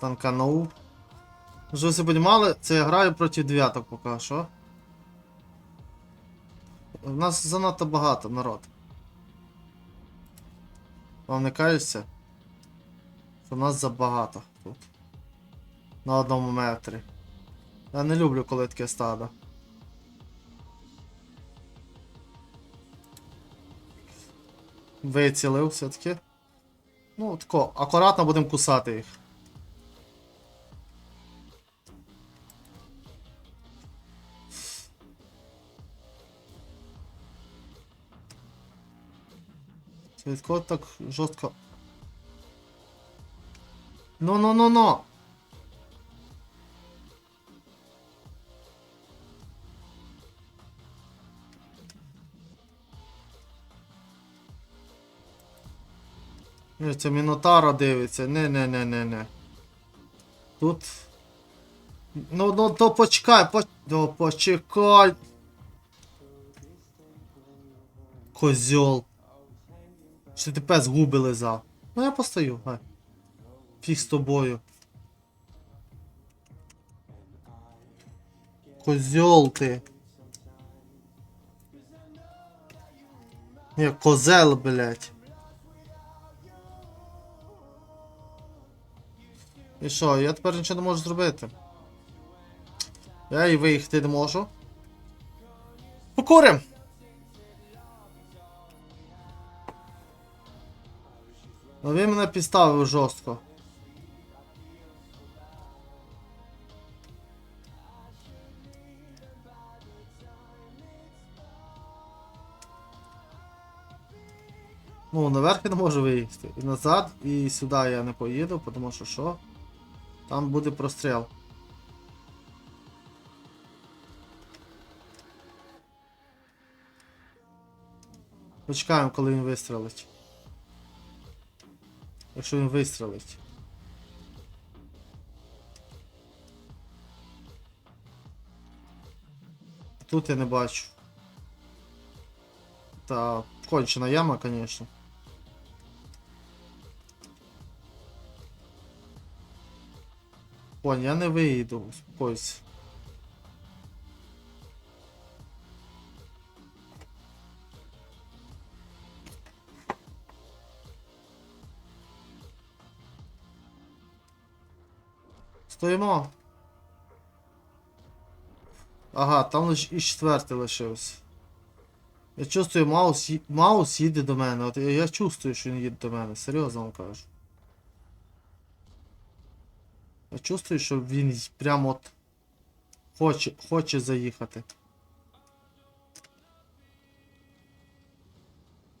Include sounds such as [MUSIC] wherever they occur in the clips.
Танканув. Щоб ви понімали, це я граю проти дев'яток поки що. У нас занадто багато народ. Вам не кажеться? Що нас забагато тут. На одному метрі. Я не люблю, коли таке стадо. Вицілив все-таки. Ну, тако, акуратно будемо кусати їх. Кого так жорстко. Ну ну ну ну. Ні, це Мінотара дивиться. Не, не, не, не, не. Тут. Ну, ну, то почекай, по... то почекай. Козьол. Що ти пес губи лизав? Ну я постою, гай. Фіг з тобою. Козьол ти. Ні, козел, блять. І що, я тепер нічого не можу зробити. Я і виїхати не можу. Покурим! Ну він мене підставив жорстко. Ну, наверх я не можу виїхати. І назад, і сюди я не поїду, тому що що? Там буде простріл. Почекаємо, коли він вистрелить. Якщо він вистрелить. Тут я не бачу. Та кончена яма, конечно. Понь, я не виїду, успокойся. Стоїмо. Ага, там і четвертий лишився. Я чувствую, Маус, Маус їде до мене. От я, я чувствую, що він їде до мене. Серйозно вам кажу. Я чувствую, що він прямо от хоче, хоче заїхати.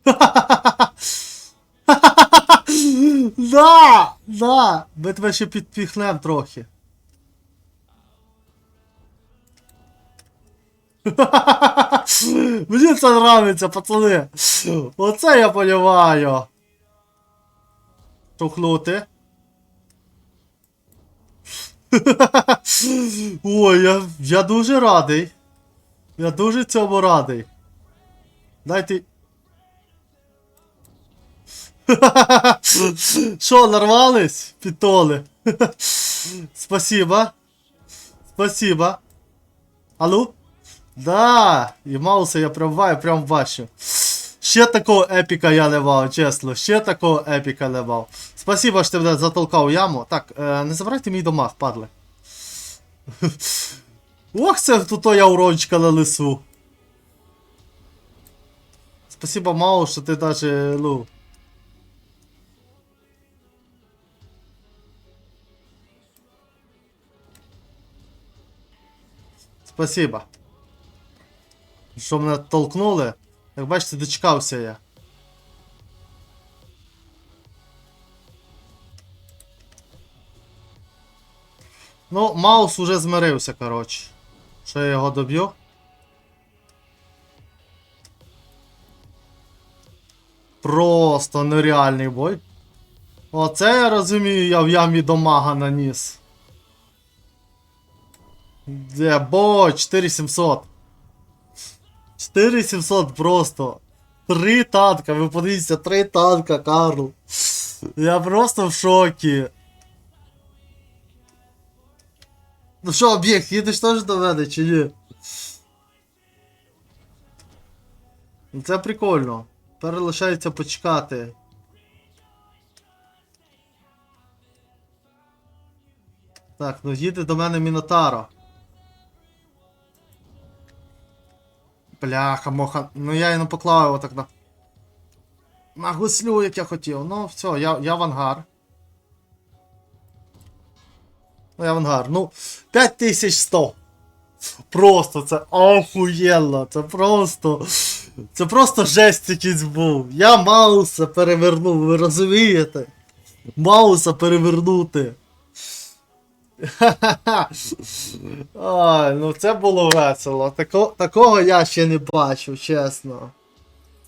[LAUGHS] Да! Да! Ми тебе ще підпіхнем трохи. [LAUGHS] Мені це нравиться, пацани. Оце я понимаю. Тухнути. [LAUGHS] Ой, я, я дуже радий. Я дуже цьому радий. Дайте. [LAUGHS] Що, нарвались? Питоли. Спасибо. Спасибо. Алло? Да, і Мауса я пробиваю, прям бачу. Ще такого епіка я не мав, чесно, ще такого епіка не мав. Спасибо, що ти мене затолкав яму. Так, е, не забирайте мій домах, падли. [LAUGHS] Ох, це тут я урончика на лису. Спасибо, Маус, що ти даже, ну. Спасибо. Що мене толкнули? Як бачите, дочекався я. Ну, Маус уже змирився, коротше. Що я його доб'ю? Просто нереальний бой. Оце я розумію, я в ямі до мага наніс. Де бо 4700. 4700 просто. Три танка, ви подивіться, три танка, Карл. Я просто в шокі. Ну що, об'єкт, їдеш теж до мене чи ні? Ну це прикольно. Тепер лишається почекати. Так, ну їде до мене Мінотаро. Бляха, моха. Ну я і не поклав його так на. Гуслю, як я хотів. Ну, все, я, я в. Ну, я в ангар. Ну, 5100. Просто це охуєнно. Це просто. Це просто жесть якийсь був. Я Мауса перевернув, ви розумієте? Мауса перевернути. Ой, ну це було весело. Тако, такого я ще не бачив, чесно.